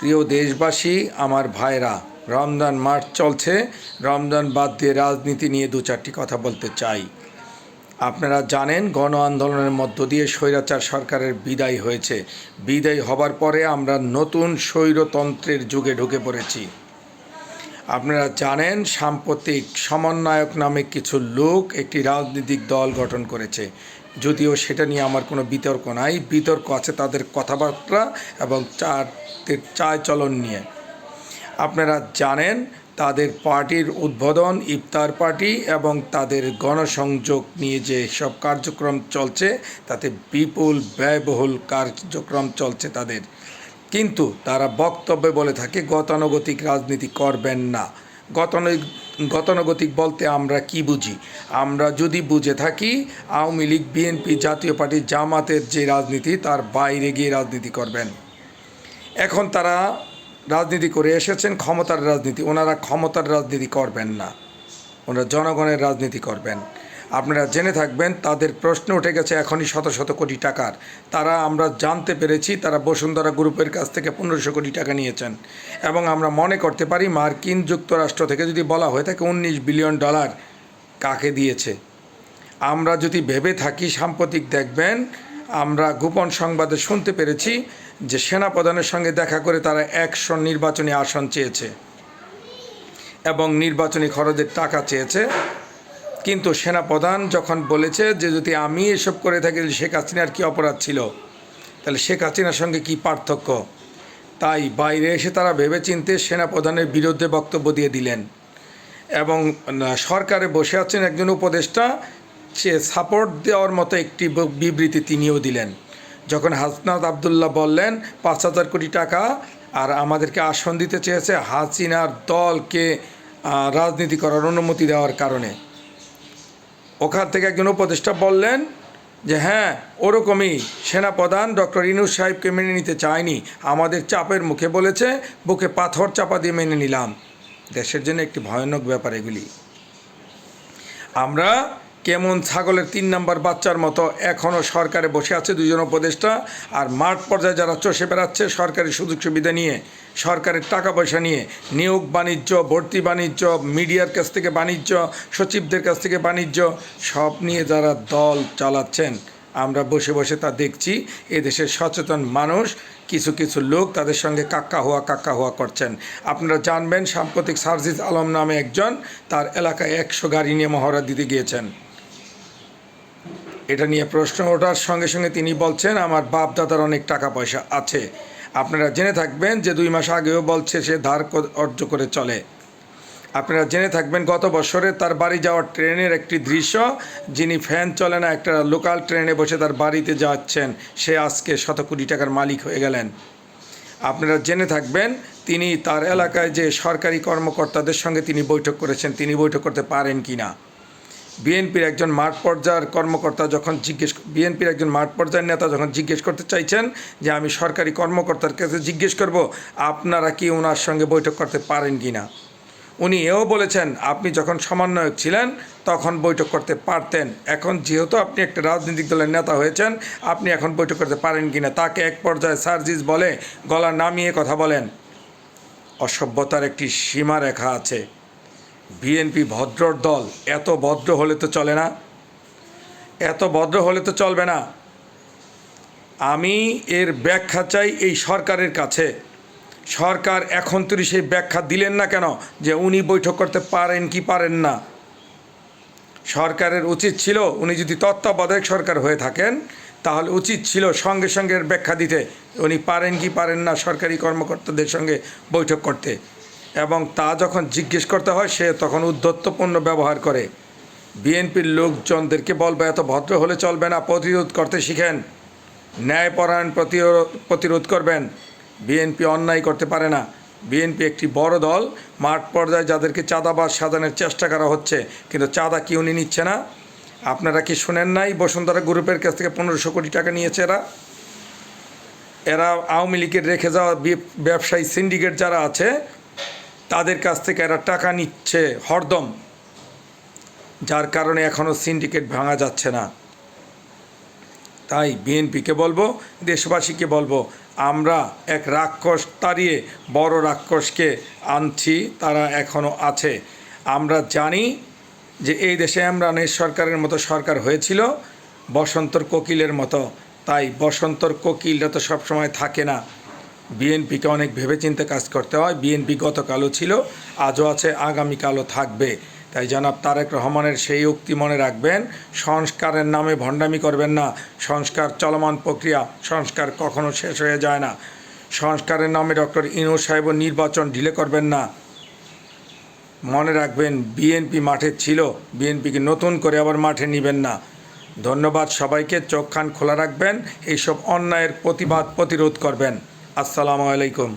প্রিয় দেশবাসী, আমার ভাইরা, রমজান মাস চলছে। রমজান বাদ দিয়ে রাজনীতি নিয়ে দু চারটি কথা বলতে চাই। আপনারা জানেন, গণ আন্দোলনের মধ্য দিয়ে স্বৈরাচার সরকারের বিদায় হয়েছে। বিদায় হবার পরে আমরা নতুন স্বৈরতন্ত্রের যুগে ঢুকে পড়েছি। আপনারা জানেন, সাম্প্রতিক সমন্বয়ক নামে কিছু লোক একটি রাজনৈতিক দল গঠন করেছে। যদিও সেটা নিয়ে আমার কোনো বিতর্ক নাই, বিতর্ক আছে তাদের কথাবার্তা এবং চার চায় চলন নিয়ে। আপনারা জানেন, তাদের পার্টির উদ্বোধন, ইফতার পার্টি এবং তাদের গণসংযোগ নিয়ে যে সব কার্যক্রম চলছে, তাতে বিপুল, ব্যয়বহুল কার্যক্রম চলছে তাদের। কিন্তু তারা বক্তব্যে বলে থাকে, গতানুগতিক রাজনীতি করবেন না। গতানু গতানুগতিক বলতে আমরা কি বুঝি? আমরা যদি বুঝে থাকি, আওয়ামী লীগ, বিএনপি জাতীয় পার্টি জামাতের যে রাজনীতি, তার বাইরে গিয়ে রাজনীতি করবেন। এখন তারা রাজনীতি করে এসেছেন, ক্ষমতার রাজনীতি। ওনারা ক্ষমতার রাজনীতি করবেন না। ওনারা জনগণের রাজনীতি করবেন। আপনারা জেনে থাকবেন, তাদের প্রশ্ন উঠে গেছে এখনই শত শত কোটি টাকার। তারা আমরা জানতে পেরেছি, তারা বসুন্ধরা গ্রুপের কাছ থেকে পনেরোশো কোটি টাকা নিয়েছেন। এবং আমরা মনে করতে পারি, মার্কিন যুক্তরাষ্ট্র থেকে যদি বলা হয়ে থাকে উনিশ বিলিয়ন ডলার কাকে দিয়েছে। আমরা যদি ভেবে থাকি, সাম্প্রতিক দেখবেন, আমরা গোপন সংবাদে শুনতে পেরেছি যে সেনাপ্রধানের সঙ্গে দেখা করে তারা একশো নির্বাচনী আসন চেয়েছে এবং নির্বাচনী খরচের টাকা চেয়েছে। কিন্তু সেনাপ্রধান যখন বলেছে যে যদি আমি এসব করে থাকি শেখ হাসিনার কী অপরাধ ছিল? তাহলে শেখ হাসিনার সঙ্গে কি পার্থক্য? তাই বাইরে এসে তারা ভেবেচিন্তে সেনাপ্রধানের বিরুদ্ধে বক্তব্য দিয়ে দিলেন। এবং সরকারে বসে আছেন একজন উপদেষ্টা, সে সাপোর্ট দেওয়ার মতো একটি বিবৃতি তিনিও দিলেন। যখন হাসনাত আবদুল্লাহ বললেন, পাঁচ হাজার কোটি টাকা, আর আমাদেরকে আসন দিতে চেয়েছে হাসিনার দলকে রাজনীতি করার অনুমতি দেওয়ার কারণে। ওখান থেকে একজন উপদেষ্টা বললেন যে হ্যাঁ ওরকমই সেনাপ্রধান ডক্টর ইনুস সাহেবকে মেনে নিতে চায়নি। আমাদের চাপের মুখে বলেছে, বুকে পাথর চাপা দিয়ে মেনে নিলাম। দেশের জন্য একটি ভয়ানক ব্যাপার এগুলি। আমরা কেমন ছাগলের তিন নম্বর বাচ্চার মতো এখনও সরকারে বসে আছে দুজন উপদেষ্টা। আর মাঠ পর্যায়ে যারা চষে বেড়াচ্ছে, সরকারি সুযোগ সুবিধা নিয়ে, সরকারের টাকা পয়সা নিয়ে, নিয়োগ বাণিজ্য, ভর্তি বাণিজ্য, মিডিয়ার কাছ থেকে বাণিজ্য, সচিবদের কাছ থেকে বাণিজ্য, সব নিয়ে যারা দল চালাচ্ছেন, আমরা বসে বসে তা দেখছি। এদেশের সচেতন মানুষ, কিছু কিছু লোক তাদের সঙ্গে কাক্কা হওয়া কাক্কা হওয়া করছেন। আপনারা জানবেন, সাম্প্রতিক সার্জিস আলম নামে একজন, তার এলাকায় একশো গাড়ি নিয়ে মহড়া দিতে গিয়েছেন। এটা নিয়ে প্রশ্ন ওঠার সঙ্গে সঙ্গে তিনি বলছেন, আমার বাপ দাদার অনেক টাকা পয়সা আছে। আপনারা জেনে থাকবেন যে দুই মাস আগেও বলছে সে ধার অর্জ করে চলে। আপনারা জেনে থাকবেন গত বছরে তার বাড়ি যাওয়ার ট্রেনের একটি দৃশ্য, যিনি ফ্যান চলে না, একটা লোকাল ট্রেনে বসে তার বাড়িতে যাচ্ছেন। সে আজকে শত কোটি টাকার মালিক হয়ে গেলেন। আপনারা জেনে থাকবেন, তিনি তার এলাকায় যে সরকারি কর্মকর্তাদের সঙ্গে তিনি বৈঠক করেছেন, তিনি বৈঠক করতে পারেন কি না বিএনপির একজন মাঠ পর্যায়ের কর্মকর্তা যখন জিজ্ঞেস বিএনপির একজন মাঠ পর্যায়ের নেতা যখন জিজ্ঞেস করতে চাইছেন যে আমি সরকারি কর্মকর্তার কাছে জিজ্ঞেস করব, আপনারা কি ওনার সঙ্গে বৈঠক করতে পারেন কি না? উনি এও বলেছেন, আপনি যখন সমন্বয়ক ছিলেন, তখন বৈঠক করতে পারতেন। এখন যেহেতু আপনি একটা রাজনৈতিক দলের নেতা হয়েছেন, আপনি এখন বৈঠক করতে পারেন কি না? তাকে এক পর্যায়ে সার্জিস বলে গলা নামিয়ে কথা বলেন। অসভ্যতার একটি সীমারেখা আছে। বিএনপি ভদ্রর দল, এত ভদ্র হলে তো চলে না। এত ভদ্র হলে তো চলবে না। আমি এর ব্যাখ্যা চাই এই সরকারের কাছে। সরকার এখন তুই সেই ব্যাখ্যা দিলেন না কেন? যে উনি বৈঠক করতে পারেন কি পারেন না। সরকারের উচিত ছিল, উনি যদি তত্ত্বাবধায়ক সরকার হয়ে থাকেন, তাহলে উচিত ছিল সঙ্গে সঙ্গে ব্যাখ্যা দিতে। উনি পারেন কি পারেন না সরকারি কর্মকর্তাদের সঙ্গে বৈঠক করতে। এবং তা যখন জিজ্ঞেস করতে হয়, সে তখন উদ্ধত্তপূর্ণ ব্যবহার করে। বিএনপির লোকজনদেরকে বলবে, এত ভদ্র হলে চলবে না, প্রতিরোধ করতে শিখেন। ন্যায়পরায়ণ প্রতিরোধ করবেন। বিএনপি অন্যায় করতে পারে না। বিএনপি একটি বড় দল। মাঠ পর্যায়ে যাদেরকে চাঁদাবাজ সাজানোর চেষ্টা করা হচ্ছে, কিন্তু চাঁদা কি উনি নিচ্ছে না? আপনারা কি শুনেন নাই বসুন্ধরা গ্রুপের কাছ থেকে পনেরোশো কোটি টাকা নিয়েছে এরা? এরা আওয়ামী লীগের রেখে যাওয়া ব্যবসায়ী সিন্ডিকেট যারা আছে তাদের কাছ থেকে এরা টাকা নিচ্ছে, হরদম। যার কারণে এখনও সিন্ডিকেট ভাঙা যাচ্ছে না। তাই বিএনপিকে বলব, দেশবাসীকে বলব, আমরা এক রাক্ষস তাড়িয়ে বড় রাক্ষসকে আনছি, তারা এখনও আছে। আমরা জানি যে এই দেশে ইমরানের সরকারের মতো সরকার হয়েছিল, বসন্তর কোকিলের মতো। তাই বসন্তর কোকিলরা তো সবসময় থাকে না। বিএনপিকে অনেক ভেবেচিন্তে কাজ করতে হয়। বিএনপি গতকালও ছিল, আজও আছে, আগামীকালও থাকবে। তাই জনাব তারেক রহমানের সেই উক্তি মনে রাখবেন, সংস্কারের নামে ভণ্ডামি করবেন না। সংস্কার চলমান প্রক্রিয়া, সংস্কার কখনো শেষ হয়ে যায় না। সংস্কারের নামে ডক্টর ইনু সাহেব নির্বাচন ঢিলে করবেন না। মনে রাখবেন, বিএনপি মাঠে ছিল, বিএনপিকে নতুন করে আবার মাঠে নেবেন না। ধন্যবাদ সবাইকে চোখ খান খোলা রাখবেন, এইসব অন্যায়ের প্রতিবাদ প্রতিরোধ করবেন। আসসালামু আলাইকুম।